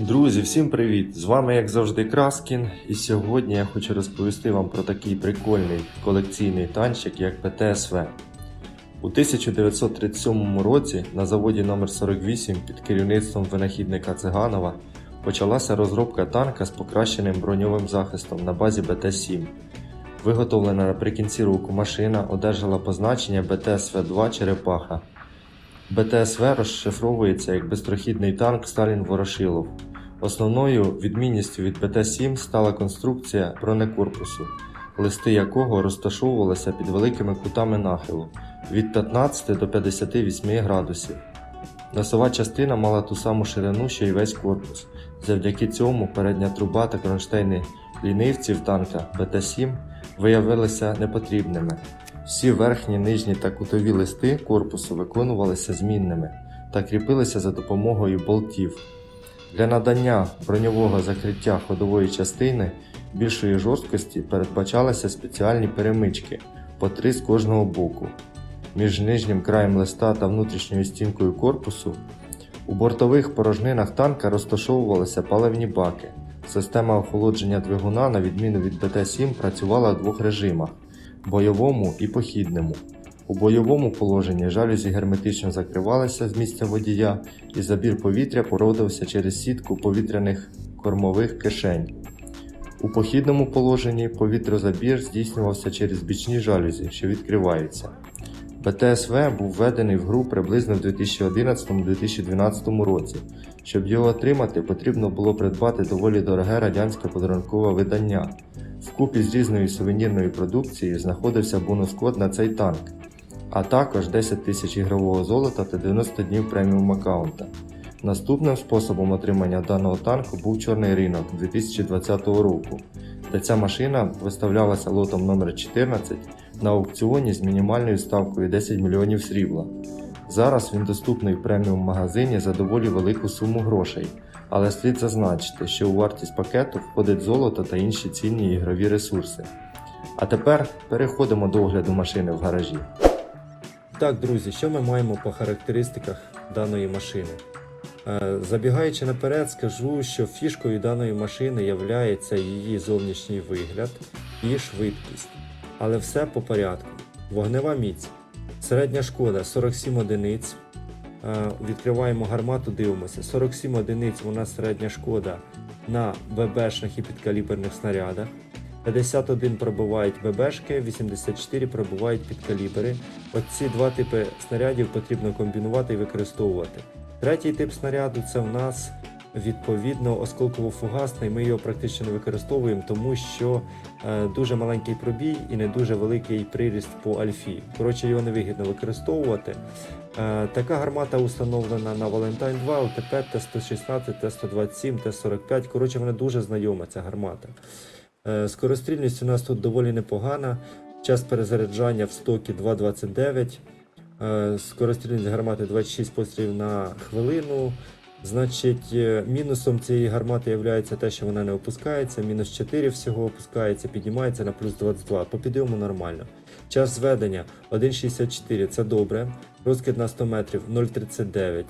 Друзі, всім привіт! З вами, як завжди, Краскін, і сьогодні я хочу розповісти вам про такий прикольний колекційний танчик, як ПТСВ. У 1937 році на заводі номер 48 під керівництвом винахідника Циганова почалася розробка танка з покращеним броньовим захистом на базі БТ-7. Виготовлена наприкінці року машина одержала позначення БТСВ-2 Черепаха. БТСВ розшифровується як безпрохідний танк Сталін Ворошилов. Основною відмінністю від БТ-7 стала конструкція бронекорпусу, листи якого розташовувалися під великими кутами нахилу від 15 до 58 градусів. Носова частина мала ту саму ширину, що й весь корпус. Завдяки цьому передня труба та кронштейни лінивців танка БТ-7 виявилися непотрібними. Всі верхні, нижні та кутові листи корпусу виконувалися змінними та кріпилися за допомогою болтів. Для надання броньового закриття ходової частини більшої жорсткості передбачалися спеціальні перемички по три з кожного боку. Між нижнім краєм листа та внутрішньою стінкою корпусу у бортових порожнинах танка розташовувалися паливні баки. Система охолодження двигуна, на відміну від БТ-7, працювала в двох режимах бойовому і похідному. У бойовому положенні жалюзі герметично закривалися з місця водія, і забір повітря проводився через сітку повітряних кормових кишень. У похідному положенні повітрозабір здійснювався через бічні жалюзі, що відкриваються. БТСВ був введений в гру приблизно в 2011-2012 році. Щоб його отримати, потрібно було придбати доволі дороге радянське подарункове видання. Вкупі з різною сувенірною продукцією знаходився бонус-код на цей танк, а також 10 тисяч ігрового золота та 90 днів преміум аккаунта. Наступним способом отримання даного танку був чорний ринок 2020 року, де ця машина виставлялася лотом номер 14 на аукціоні з мінімальною ставкою 10 мільйонів срібла. Зараз він доступний в преміум магазині за доволі велику суму грошей, але слід зазначити, що у вартість пакету входить золото та інші цінні ігрові ресурси. А тепер переходимо до огляду машини в гаражі. Так, друзі, що ми маємо по характеристиках даної машини? Е, Забігаючи наперед, скажу, що фішкою даної машини є її зовнішній вигляд і швидкість. Але все по порядку. Вогнева міць. Середня шкода 47 одиниць. Е, Відкриваємо гармату, дивимося. 47 одиниць у нас середня шкода на ББшних і підкаліберних снарядах. 51 пробивають ББшки, 84 пробивають підкалібери. Оці два типи снарядів потрібно комбінувати і використовувати. Третій тип снаряду це в нас відповідно осколково-фугасний. Ми його практично не використовуємо, тому що е, дуже маленький пробій і не дуже великий приріст по альфі. Коротше, його невигідно використовувати. Е, така гармата установлена на Valentine 2, ОТП Т-116, Т-127, Т-45. Коротше, вона дуже знайома ця гармата. Е, Скорострільність у нас тут доволі непогана. Час перезаряджання в стокі 2.29. Е, Скорострільність гармати 26 пострілів на хвилину. Значить, е, мінусом цієї гармати є те, що вона не опускається. Мінус 4 всього опускається, піднімається на плюс 22. По підйому нормально. Час зведення 1.64 це добре. Розкид на 100 метрів 0.39.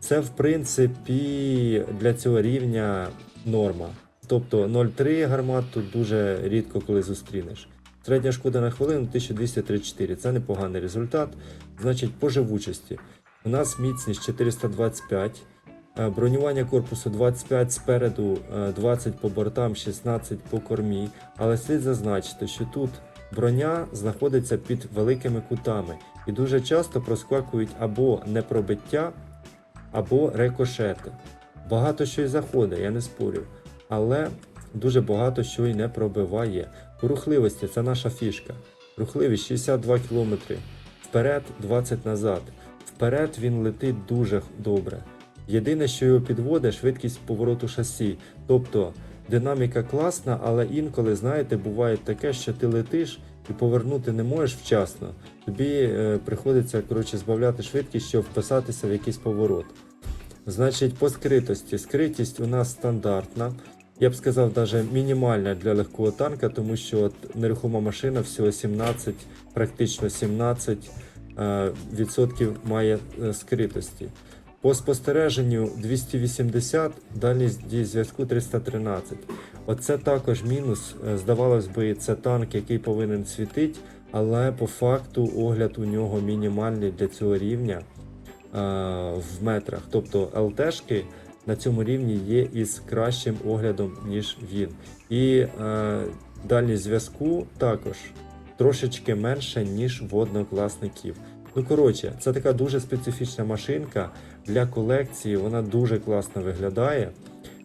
Це, в принципі, для цього рівня норма. Тобто 0,3 гармат тут дуже рідко коли зустрінеш. Середня шкода на хвилину 1234. Це непоганий результат. Значить, по живучості. У нас міцність 425. е, Бронювання корпусу 25 спереду, е, 20 по бортам, 16 по кормі. Але слід зазначити, що тут броня знаходиться під великими кутами і дуже часто проскакують або непробиття, або рикошети. Багато що й заходить, я не спорю, але дуже багато що й не пробиває. По рухливості це наша фішка. Рухливість 62 км. Вперед 20 назад. Вперед він летить дуже добре. Єдине, що його підводить, швидкість повороту шасі. Тобто динаміка класна, але інколи, знаєте, буває таке, що ти летиш і повернути не можеш вчасно. Тобі е, приходиться коротше, збавляти швидкість, щоб вписатися в якийсь поворот. Значить, по скритості. Скритість у нас стандартна. Я б сказав, навіть мінімальна для легкого танка, тому що от нерухома машина всього 17, практично 17 е, відсотків має е, скритості. По По спостереженню 280, дальність дії зв'язку 313. Оце також мінус. Е, Здавалось би, це танк, який повинен світити, але по факту огляд у нього мінімальний для цього рівня в метрах. Тобто ЛТшки на цьому рівні є із кращим оглядом, ніж він. І е, дальність зв'язку також трошечки менше, ніж в однокласників. Ну, коротше, це така дуже специфічна машинка для колекції. Вона дуже класно виглядає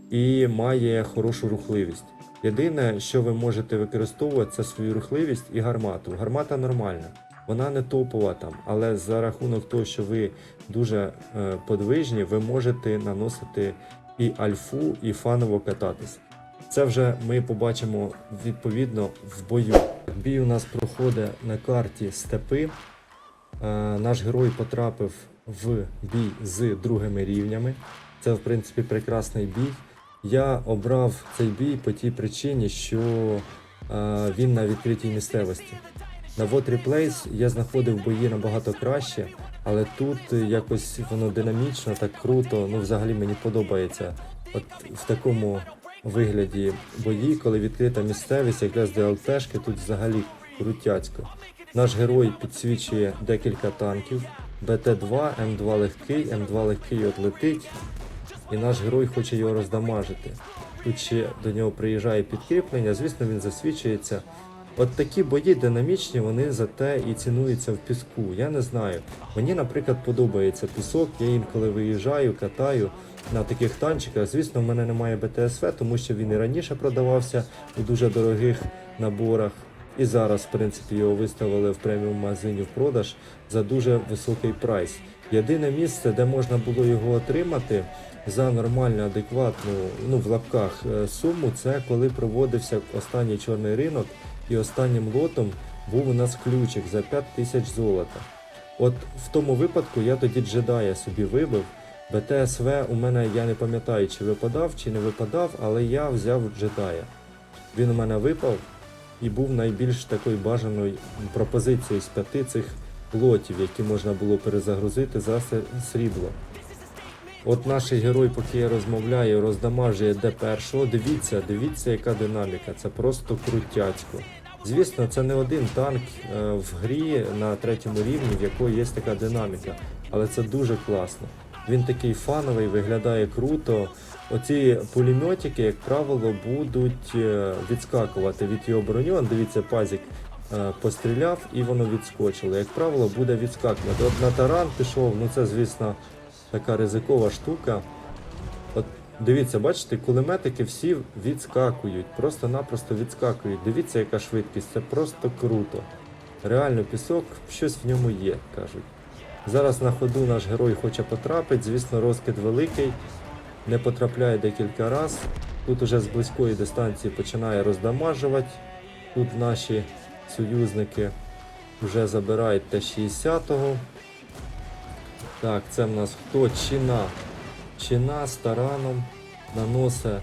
і має хорошу рухливість. Єдине, що ви можете використовувати, це свою рухливість і гармату. Гармата нормальна, вона не топова там, але за рахунок того, що ви дуже е, подвижні, ви можете наносити і альфу, і фаново кататись. Це вже ми побачимо відповідно в бою. Бій у нас проходить на карті степи. Е, Наш герой потрапив в бій з другими рівнями. Це, в принципі, прекрасний бій. Я обрав цей бій по тій причині, що е, він на відкритій місцевості. На Water Place я знаходив бої набагато краще, але тут якось воно динамічно, так круто. Ну, взагалі мені подобається. От в такому вигляді бої, коли відкрита місцевість, якраз для ЛТшки, тут взагалі крутяцько. Наш герой підсвічує декілька танків. БТ-2, М2 легкий, М2 легкий от летить, і наш герой хоче його роздамажити. Тут ще до нього приїжджає підкріплення, звісно, він засвічується. От такі бої динамічні, вони зате і цінуються в піску. Я не знаю. Мені, наприклад, подобається пісок. Я інколи виїжджаю, катаю на таких танчиках. Звісно, в мене немає БТСВ, тому що він і раніше продавався у дуже дорогих наборах. І зараз, в принципі, його виставили в преміум магазині в продаж за дуже високий прайс. Єдине місце, де можна було його отримати за нормальну, адекватну, ну в лапках е, суму, це коли проводився останній чорний ринок, і останнім лотом був у нас ключик за 5 тисяч золота. От в тому випадку я тоді джедая собі вибив. БТСВ у мене я не пам'ятаю, чи випадав, чи не випадав, але я взяв джедая. Він у мене випав і був найбільш такою бажаною пропозицією з п'яти цих лотів, які можна було перезагрузити за срібло. От наш герой, поки я розмовляю, роздамажує де першого. Дивіться, дивіться, яка динаміка. Це просто крутяцько. Звісно, це не один танк е, в грі на третьому рівні, в якої є така динаміка, але це дуже класно. Він такий фановий, виглядає круто. Оці пулеметики, як правило, будуть е, відскакувати від його броню. Он, Дивіться, пазік е, постріляв і воно відскочило. Як правило, буде відскакувати. От на таран пішов, ну це, звісно, така ризикова штука. Дивіться, бачите, кулеметики всі відскакують, просто-напросто відскакують. Дивіться, яка швидкість, це просто круто. Реально, пісок, щось в ньому є, кажуть. Зараз на ходу наш герой хоче потрапити, звісно, розкид великий, не потрапляє декілька разів. Тут уже з близької дистанції починає роздамажувати. Тут наші союзники вже забирають Т-60. Так, це в нас хто? Чина. Чина з тараном наносить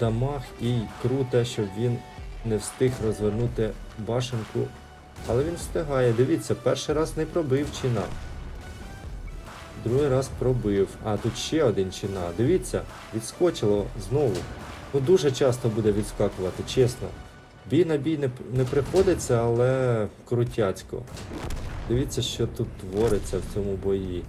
дамаг і круте, щоб він не встиг розвернути башенку. Але він встигає. Дивіться, перший раз не пробив чина. Другий раз пробив. А тут ще один чина. Дивіться, відскочило знову. Ну дуже часто буде відскакувати, чесно. Бій на бій не, не приходиться, але крутяцько. Дивіться, що тут твориться в цьому бої.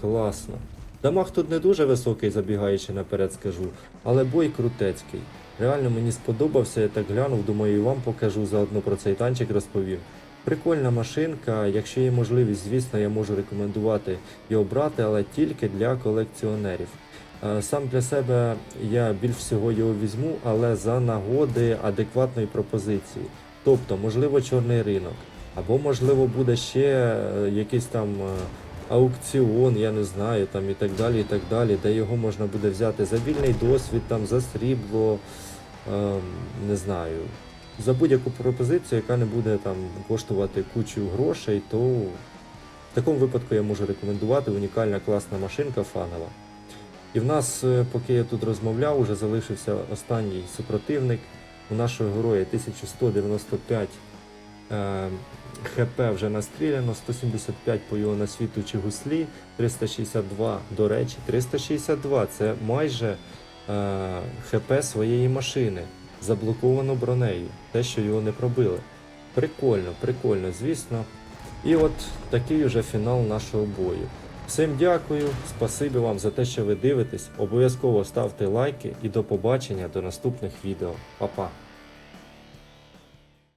Класно. Дамаг тут не дуже високий, забігаючи наперед, скажу, але бой крутецький. Реально мені сподобався, я так глянув, думаю, і вам покажу заодно про цей танчик розповім. Прикольна машинка, якщо є можливість, звісно, я можу рекомендувати його брати, але тільки для колекціонерів. Е, Сам для себе я більш всього його візьму, але за нагоди адекватної пропозиції. Тобто, можливо, чорний ринок, або можливо буде ще е, якийсь там е, аукціон, я не знаю, там і так далі, і так далі, де його можна буде взяти за вільний досвід, там за срібло, е, не знаю, за будь-яку пропозицію, яка не буде там коштувати кучу грошей, то в такому випадку я можу рекомендувати унікальна класна машинка фанова. І в нас, е, поки я тут розмовляв, уже залишився останній супротивник. У нашого героя 1195 Е, ХП вже настріляно, 175 по його насвітучі гуслі, 362, до речі, 362 це майже е, ХП своєї машини, заблоковано бронею, те, що його не пробили. Прикольно, прикольно, звісно. І от такий уже фінал нашого бою. Всім дякую, спасибі вам за те, що ви дивитесь. Обов'язково ставте лайки і до побачення до наступних відео. Па-па!